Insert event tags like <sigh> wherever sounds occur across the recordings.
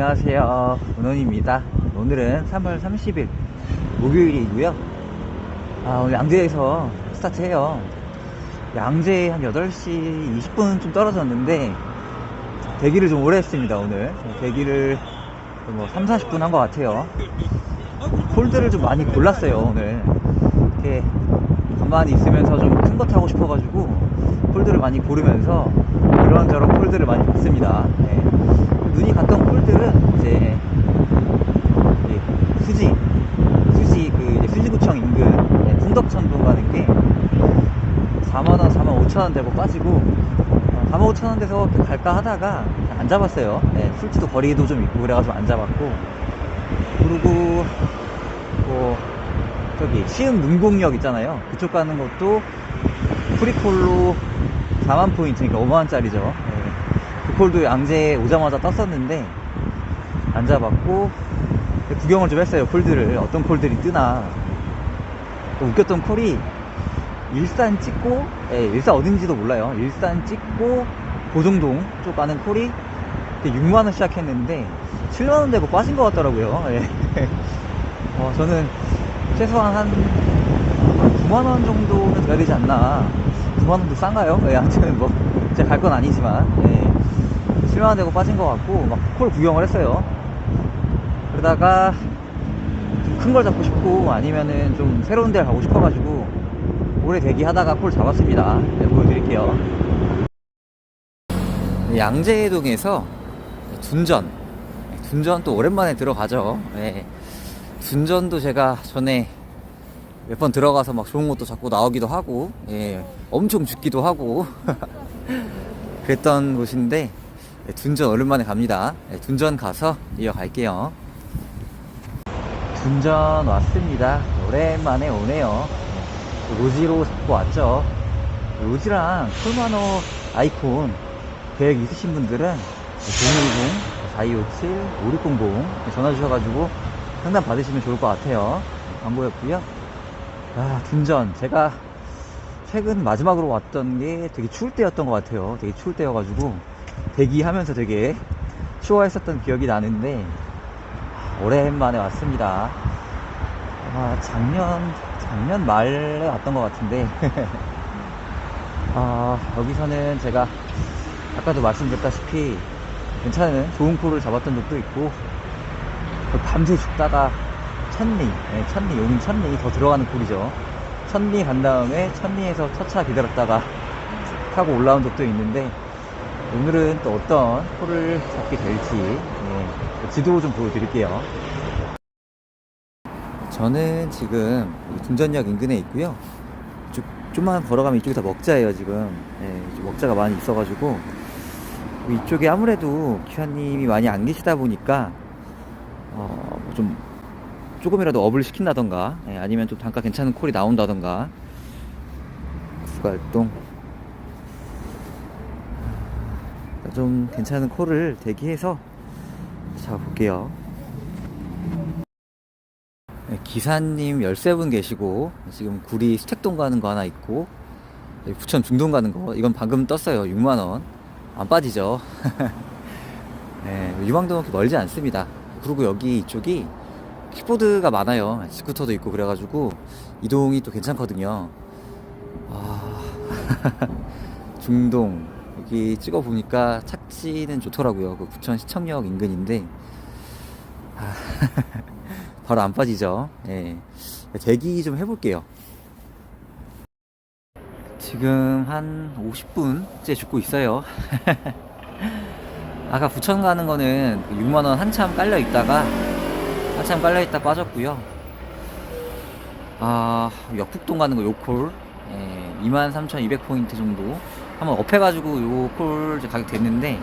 안녕하세요. 문원입니다. 오늘은 3월 30일 목요일이고요. 아, 오늘 양재에서 스타트해요. 양재 한 8시 20분 좀 떨어졌는데 대기를 좀 오래 했습니다, 오늘. 대기를 뭐 3, 40분 한 것 같아요. 폴드를 좀 많이 골랐어요, 오늘. 이렇게 가만히 있으면서 좀 큰 거 타고 싶어가지고 폴드를 많이 고르면서 이런저런 폴드를 많이 봤습니다. 네. 눈이 갔던 폴드는 이제 이 수지, 수지 그 수지구청 인근 네, 풍덕천동 가는 게 4만원, 4만 5천원 되고 빠지고 어, 4만 5천원 돼서 갈까 하다가 안 잡았어요. 네, 술지도 거리도 좀 있고 그래가지고 안 잡았고 그리고 뭐 저기 시흥 능곡역 있잖아요. 그쪽 가는 것도 프리콜로 4만 포인트, 그러니까 5만원짜리죠. 그 폴도 양재에 오자마자 떴었는데, 안 잡았고, 구경을 좀 했어요, 폴들을. 어떤 폴들이 뜨나. 또 웃겼던 콜이, 일산 찍고, 예, 일산 어딘지도 몰라요. 일산 찍고, 보정동 쪽 가는 콜이, 6만원 시작했는데, 7만원 되고 빠진 것 같더라고요. 예. <laughs> 어, 저는 최소한 한 9만원 정도는 돼야 되지 않나. 9만원도 싼가요? 예, 아무튼 뭐, 제가 갈 건 아니지만, 예. 7만원 되고 빠진 것 같고, 막 콜 구경을 했어요. 그러다가, 좀큰걸 잡고 싶고, 아니면은 좀 새로운 데를 가고 싶어가지고, 오래 대기하다가 콜 잡았습니다. 네, 보여드릴게요. 양재동에서 둔전. 둔전 또 오랜만에 들어가죠. 예. 둔전도 제가 전에 몇 번 들어가서 막 좋은 것도 자꾸 나오기도 하고, 예, 엄청 죽기도 하고, <laughs> 그랬던 곳인데, 예, 둔전 오랜만에 갑니다. 예, 둔전 가서 이어갈게요. 둔전 왔습니다. 오랜만에 오네요. 예, 로지로 잡고 왔죠. 로지랑 콜마노 아이콘 계획 있으신 분들은 010-4257-5600 전화 주셔가지고 상담 받으시면 좋을 것 같아요. 광고였고요. 아, 둔전. 제가 최근 마지막으로 왔던 게 되게 추울 때였던 것 같아요. 되게 추울 때여가지고 대기하면서 되게 추워했었던 기억이 나는데 아, 오랜만에 왔습니다. 아, 작년, 작년 말에 왔던 것 같은데 <laughs> 아, 여기서는 제가 아까도 말씀드렸다시피 괜찮은 좋은 코를 잡았던 적도 있고 그 밤새 죽다가 천리, 네, 천리, 용인 천리 더 들어가는 콜이죠. 천리 간 다음에 천리에서 첫차 기다렸다가 타고 올라온 적도 있는데 오늘은 또 어떤 콜을 잡게 될지 예, 지도 좀 보여드릴게요. 저는 지금 둔전역 인근에 있고요. 쭉, 좀만 걸어가면 이쪽이 다 먹자예요 지금. 예, 먹자가 많이 있어가지고 이쪽에 아무래도 기사님이 많이 안 계시다 보니까 어, 뭐좀 조금이라도 업을 시킨다던가 예, 아니면 좀 단가 괜찮은 콜이 나온다던가 구갈동 좀 괜찮은 콜을 대기해서 잡아볼게요. 예, 기사님 13분 계시고 지금 구리 수택동 가는 거 하나 있고 부천 중동 가는 거 이건 방금 떴어요. 6만원. 안 빠지죠? <laughs> 예, 유방동 그렇게 멀지 않습니다. 그리고 여기 이쪽이 킥보드가 많아요. 스쿠터도 있고 그래가지고 이동이 또 괜찮거든요. 아, <laughs> 중동 여기 찍어 보니까 착지는 좋더라고요. 그 부천 시청역 인근인데 아, <laughs> 바로 안 빠지죠. 예. 대기 좀 해볼게요. 지금 한 50분째 죽고 있어요. <laughs> 아까 부천 가는 거는 6만 원 한참 깔려 있다가 한참 깔려 있다 빠졌고요 아 역북동 가는 거 요콜 예, 23,200포인트 정도 한번 업해가지고 요 콜 가격 됐는데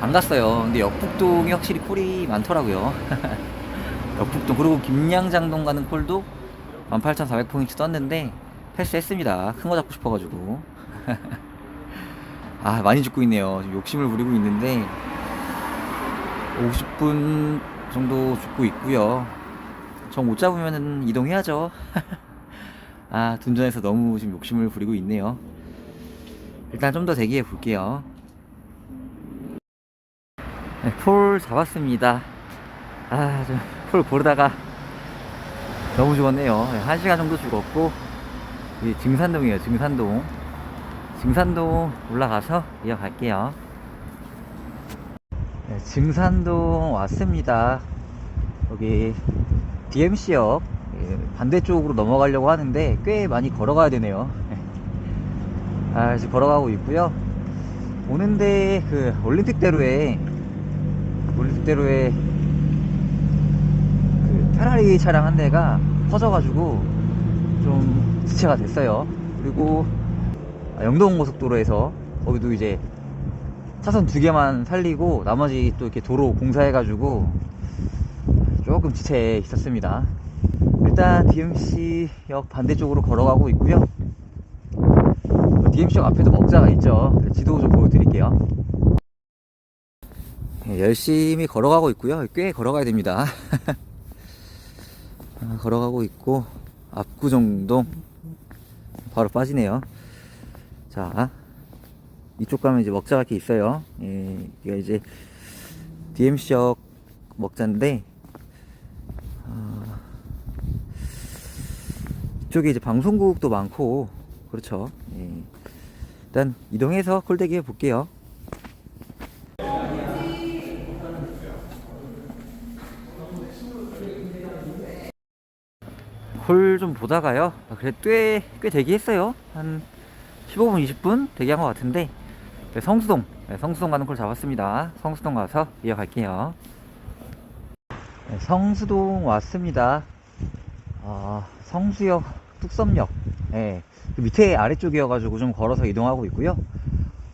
안 갔어요 근데 역북동이 확실히 콜이 많더라고요 <laughs> 역북동 그리고 김양장동 가는 콜도 18,400포인트 떴는데 패스했습니다 큰 거 잡고 싶어가지고 <laughs> 아 많이 죽고 있네요 욕심을 부리고 있는데 50분 정도 죽고 있고요. 정 못 잡으면 이동해야죠. <laughs> 아 둔전에서 너무 지금 욕심을 부리고 있네요. 일단 좀 더 대기해 볼게요. 네, 폴 잡았습니다. 아, 좀, 폴 고르다가 너무 죽었네요. 네, 한 시간 정도 죽었고, 이 증산동이에요, 증산동. 증산동 올라가서 이어갈게요. 네, 증산동 왔습니다. 여기 DMC역 예, 반대쪽으로 넘어가려고 하는데 꽤 많이 걸어가야 되네요. 네. 아, 지금 걸어가고 있고요. 오는데 그 올림픽대로에 올림픽대로에 그 페라리 차량 한 대가 터져가지고 좀 지체가 됐어요. 그리고 아, 영동 고속도로에서 거기도 이제 차선 두 개만 살리고 나머지 또 이렇게 도로 공사해가지고 조금 지체해 있었습니다. 일단 DMC역 반대쪽으로 걸어가고 있고요. DMC역 앞에도 먹자가 있죠. 지도 좀 보여드릴게요. 네, 열심히 걸어가고 있고요. 꽤 걸어가야 됩니다. <laughs> 아, 걸어가고 있고 압구정동 바로 빠지네요. 자 이쪽 가면 이제 먹자가 이렇게 있어요. 예, 이게 이제 DMC역 먹자인데 어, 이쪽에 이제 방송국도 많고 그렇죠. 예. 일단 이동해서 콜대기 해볼게요. 콜 좀 보다가요. 아, 그래 꽤, 꽤 대기했어요. 한 15분, 20분 대기한 것 같은데 네, 성수동, 네, 성수동 가는 콜 잡았습니다. 성수동 가서 이어갈게요. 네, 성수동 왔습니다. 아, 성수역, 뚝섬역. 예, 그 밑에 아래쪽이어가지고 좀 걸어서 이동하고 있고요.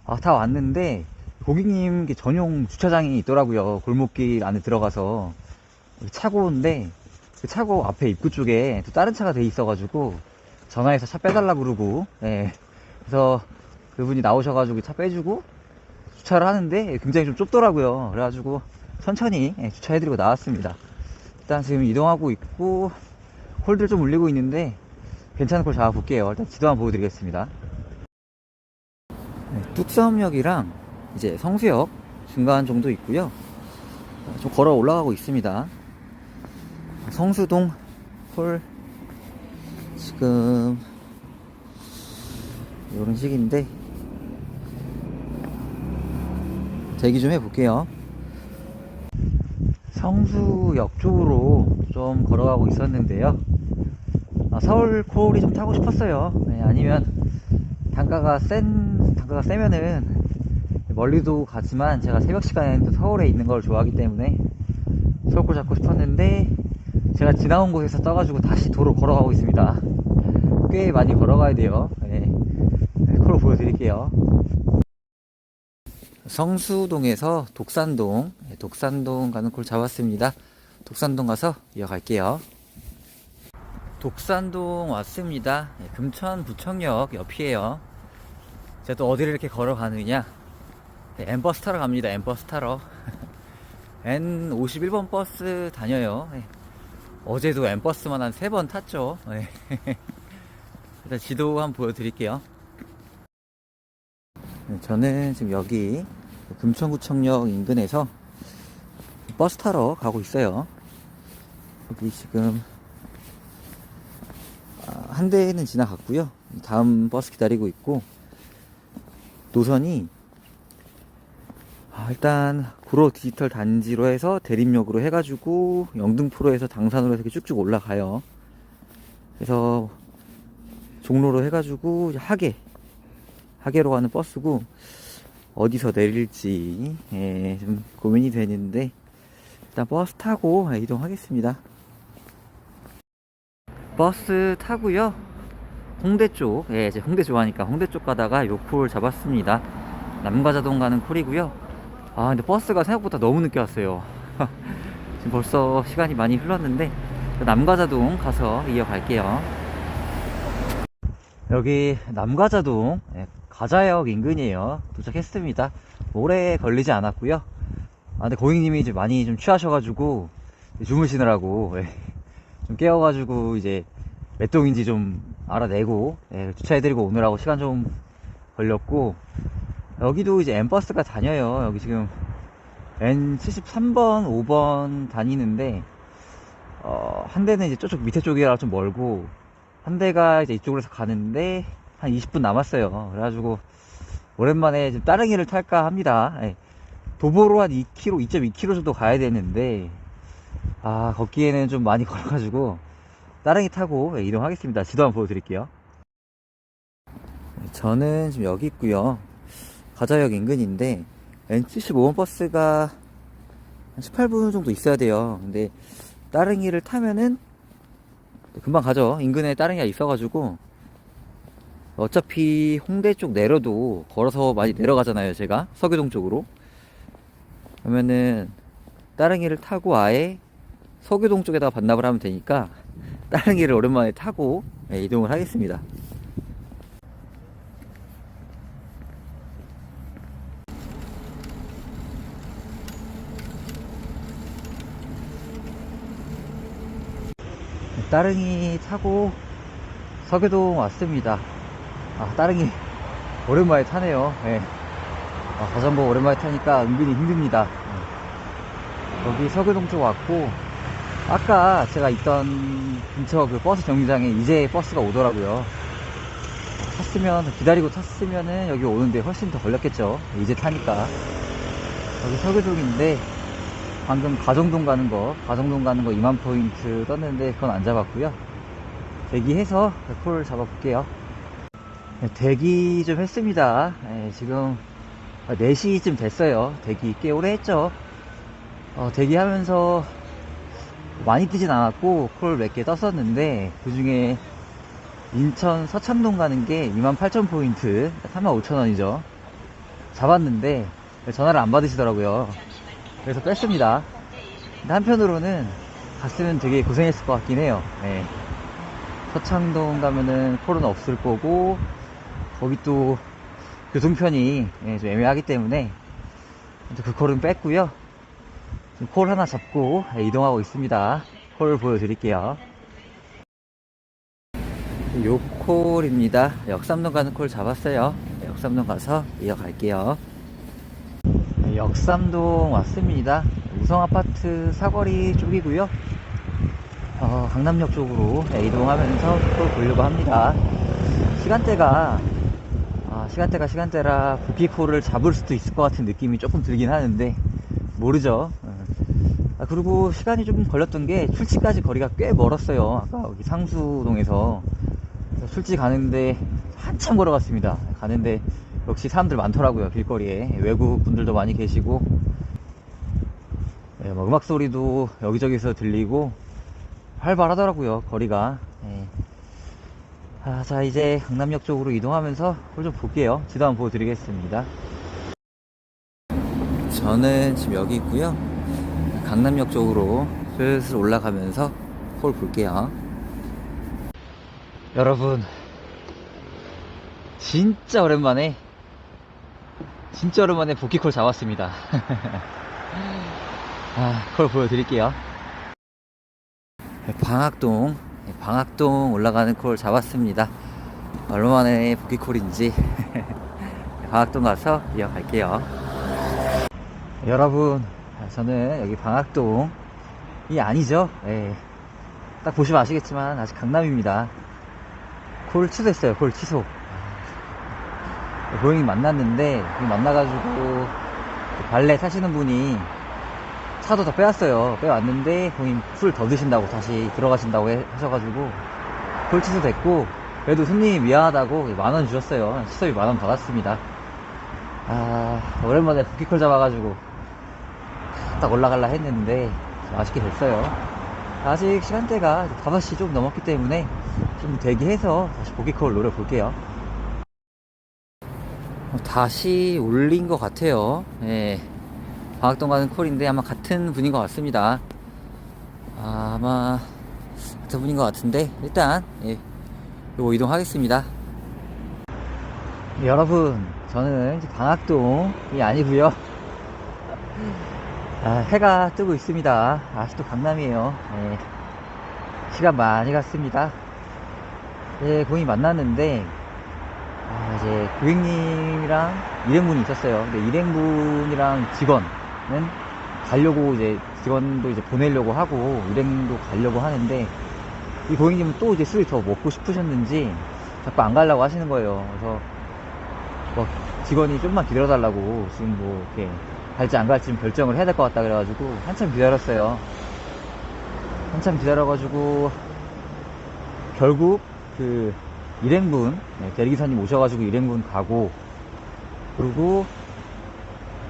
아, 다 왔는데, 고객님 그 전용 주차장이 있더라고요. 골목길 안에 들어가서. 차고인데, 그 차고 앞에 입구 쪽에 또 다른 차가 돼 있어가지고, 전화해서 차 빼달라 그러고, 예. 그래서 그분이 나오셔가지고 차 빼주고, 주차를 하는데 굉장히 좀 좁더라고요. 그래가지고, 천천히 예, 주차해드리고 나왔습니다. 일단 지금 이동하고 있고 홀들 좀 울리고 있는데 괜찮은 걸 잡아볼게요. 일단 지도 한번 보여드리겠습니다. 네, 뚝섬역이랑 이제 성수역 중간 정도 있고요. 어, 좀 걸어 올라가고 있습니다. 성수동 홀 지금 이런 식인데 대기 좀 해볼게요. 성수역 쪽으로 좀 걸어가고 있었는데요. 아, 서울 코올이 좀 타고 싶었어요. 네, 아니면 단가가 센 단가가 세면은 멀리도 가지만 제가 새벽 시간에는 또 서울에 있는 걸 좋아하기 때문에 서울콜 잡고 싶었는데 제가 지나온 곳에서 떠가지고 다시 도로 걸어가고 있습니다. 꽤 많이 걸어가야 돼요. 네, 네, 콜로 보여드릴게요. 성수동에서 독산동, 네, 독산동 가는 콜 잡았습니다. 독산동 가서 이어갈게요. 독산동 왔습니다. 네, 금천 부청역 옆이에요. 제가 또 어디를 이렇게 걸어가느냐? 네, N버스 타러 갑니다. N버스 타러. N51번 버스 다녀요. 네, 어제도 N버스만 한 3번 탔죠. 네. <laughs> 일단 지도 한번 보여드릴게요. 네, 저는 지금 여기 금천구청역 인근에서 버스 타러 가고 있어요. 여기 지금 아, 한 대는 지나갔고요. 다음 버스 기다리고 있고 노선이 아, 일단 구로 디지털 단지로 해서 대림역으로 해가지고 영등포로 해서 당산으로 해서 쭉쭉 올라가요. 그래서 종로로 해가지고 하계 하계로 가는 버스고 어디서 내릴지 예, 좀 고민이 되는데 일단 버스 타고 이동하겠습니다. 버스 타고요. 홍대 쪽, 예, 이제 홍대 좋아하니까 홍대 쪽 가다가 요 콜 잡았습니다. 남가자동 가는 콜이고요. 아, 근데 버스가 생각보다 너무 늦게 왔어요. <laughs> 지금 벌써 시간이 많이 흘렀는데 남가자동 가서 이어갈게요. 여기 남가자동 예, 가자역 인근이에요. 도착했습니다. 오래 걸리지 않았고요. 아, 근데 고객님이 이제 많이 좀 취하셔가지고 주무시느라고 예, 좀 깨워가지고 이제 몇 동인지 좀 알아내고 예, 주차해드리고 오느라고 시간 좀 걸렸고 여기도 이제 엠버스가 다녀요. 여기 지금 N73번, 5번 다니는데, 어, 한 대는 이제 저쪽 밑에 쪽이라 좀 멀고, 한 대가 이제 이쪽으로 해서 가는데, 한 20분 남았어요. 그래가지고, 오랜만에 좀 따릉이를 탈까 합니다. 예. 도보로 한 2km, 2.2km 정도 가야 되는데, 아, 걷기에는 좀 많이 <laughs> 걸어가지고, 따릉이 타고 예, 이동하겠습니다. 지도 한번 보여드릴게요. 저는 지금 여기 있고요. 가자역 인근인데 N75번 버스가 한 18분 정도 있어야 돼요. 근데 따릉이를 타면은 금방 가죠. 인근에 따릉이가 있어가지고 어차피 홍대 쪽 내려도 걸어서 많이 내려가잖아요. 제가 서교동 쪽으로 그러면은 따릉이를 타고 아예 서교동 쪽에다가 반납을 하면 되니까 따릉이를 오랜만에 타고 예, 이동을 하겠습니다. 따릉이 타고 서교동 왔습니다. 아, 따릉이 오랜만에 타네요. 예. 아, 자전거 오랜만에 타니까 은근히 힘듭니다. 예. 여기 서교동 쪽 왔고, 아까 제가 있던 근처 그 버스 정류장에 이제 버스가 오더라고요. 탔으면, 기다리고 탔으면은 여기 오는데 훨씬 더 걸렸겠죠. 이제 타니까. 여기 서교동인데, 방금 가정동 가는 거, 가정동 가는 거 2만 포인트 떴는데 그건 안 잡았고요. 대기해서 콜 잡아볼게요. 네, 대기 좀 했습니다. 네, 지금 4시쯤 됐어요. 대기 꽤 오래 했죠. 어, 대기하면서 많이 뜨진 않았고 콜 몇 개 떴었는데 그 중에 인천 서창동 가는 게 28,000포인트, 35,000원이죠. 잡았는데 전화를 안 받으시더라고요. 그래서 뺐습니다. 근데 한편으로는 갔으면 되게 고생했을 것 같긴 해요. 네. 서창동 가면은 콜은 없을 거고, 거기 또 교통편이 예, 좀 애매하기 때문에 그 콜은 뺐고요. 콜 하나 잡고 예, 이동하고 있습니다. 콜 보여드릴게요. 요 콜입니다. 역삼동 가는 콜 잡았어요. 네, 역삼동 가서 이어갈게요. 네, 역삼동 왔습니다. 우성아파트 사거리 쪽이고요. 어, 강남역 쪽으로 네, 이동하면서 또 보려고 합니다. 시간대가 아, 시간대가 시간대라 부피콜을 잡을 수도 있을 것 같은 느낌이 조금 들긴 하는데 모르죠. 어. 아, 그리고 시간이 좀 걸렸던 게 출지까지 거리가 꽤 멀었어요. 아까 여기 상수동에서 출지 가는데 한참 걸어갔습니다. 가는데 역시 사람들 많더라고요 길거리에 외국 분들도 많이 계시고 네, 뭐 음악 소리도 여기저기서 들리고 활발하더라고요 거리가 네. 아, 자 이제 강남역 쪽으로 이동하면서 홀 좀 볼게요 지도 한번 보여드리겠습니다 저는 지금 여기 있고요 강남역 쪽으로 슬슬 올라가면서 홀 볼게요. 여러분 진짜 오랜만에 진짜 오랜만에 복귀콜 잡았습니다. <laughs> 아, 콜 보여드릴게요. 방학동 방학동 올라가는 콜 잡았습니다. 얼마만에 복귀콜인지. <laughs> 방학동 가서 이어갈게요. 여러분 저는 여기 방학동이 아니죠? 예. 딱 보시면 아시겠지만 아직 강남입니다. 콜 취소했어요 콜 취소. 고객님 만났는데 만나가지고 발레 타시는 분이 차도 다 빼왔어요. 빼왔는데 고객님 술 더 드신다고 다시 들어가신다고 해- 하셔가지고 콜 취소됐고 그래도 손님이 미안하다고 만 원 주셨어요. 취소비 만 원 받았습니다. 아 오랜만에 부키콜 잡아가지고 딱 올라갈라 했는데 좀 아쉽게 됐어요 아직 시간대가 5시 좀 넘었기 때문에 좀 대기해서 다시 보기콜 노려볼게요 어, 다시 올린 것 같아요. 예. 방학동 가는 콜인데 아마 같은 분인 것 같습니다. 아마 같은 분인 것 같은데 일단 예. 요거 이동하겠습니다. 여러분 저는 방학동이 아니고요. 아, 해가 뜨고 있습니다. 아직도 강남이에요. 예. 시간 많이 갔습니다. 예, 고객님 만났는데 아, 이제 고객님이랑 일행분이 있었어요. 근데 일행분이랑 직원은 가려고 이제 직원도 이제 보내려고 하고 일행도 가려고 하는데 이 고객님은 또 이제 술이 더 먹고 싶으셨는지 자꾸 안 가려고 하시는 거예요. 그래서 뭐 직원이 좀만 기다려달라고 지금 뭐 이렇게 갈지 안 갈지 좀 결정을 해야 될 것 같다 그래가지고 한참 기다렸어요. 한참 기다려가지고 결국 그 일행분 네, 대리기사님 오셔가지고 일행분 가고 그리고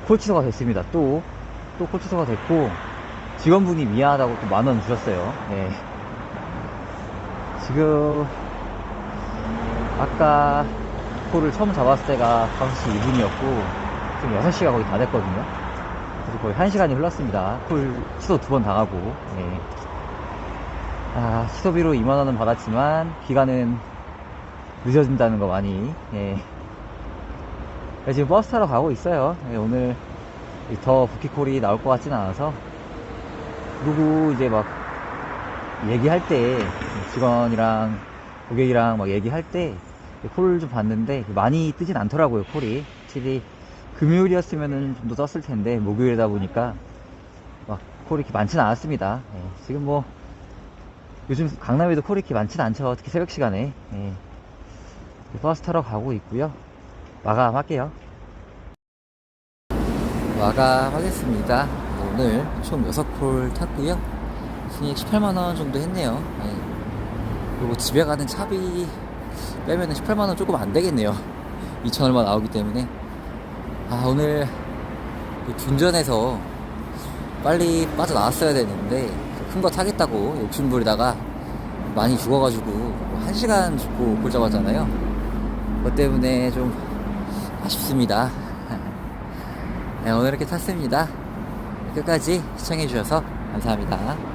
콜 취소가 됐습니다. 또 또 콜 취소가 됐고 직원분이 미안하다고 또 만 원 주셨어요. 네. 지금 아까 콜을 처음 잡았을 때가 5시 2분이었고 지금 6시가 거의 다 됐거든요. 거의 1시간이 흘렀습니다. 콜 취소 두 번 당하고 네. 아, 취소비로 2만원은 받았지만 기간은 늦어진다는 거 많이 예. 네, 지금 버스 타러 가고 있어요. 예, 오늘 더 부키콜이 나올 것 같진 않아서 그리고 이제 막 얘기할 때 직원이랑 고객이랑 막 얘기할 때 콜을 좀 봤는데 많이 뜨진 않더라고요 콜이 확실히 금요일이었으면은 좀 더 떴을 텐데 목요일이다 보니까 막 콜이 이렇게 많지는 않았습니다. 예, 지금 뭐 요즘 강남에도 이렇게 많지는 않죠. 특히 새벽 시간에. 예. 버스 타러 가고 있고요. 마감할게요. 마감하겠습니다. 오늘 총 6콜 탔고요. 순이익 18만원 정도 했네요. 예. 그리고 집에 가는 차비 빼면은 18만원 조금 안 되겠네요. 2천 얼마 나오기 때문에 아 오늘 그 둔전에서 빨리 빠져나왔어야 되는데 큰 거 타겠다고 욕심 부리다가 많이 죽어가지고 1시간 죽고 골 잡았잖아요. 그것 때문에 좀 아쉽습니다. <laughs> 네, 오늘 이렇게 탔습니다. 끝까지 시청해주셔서 감사합니다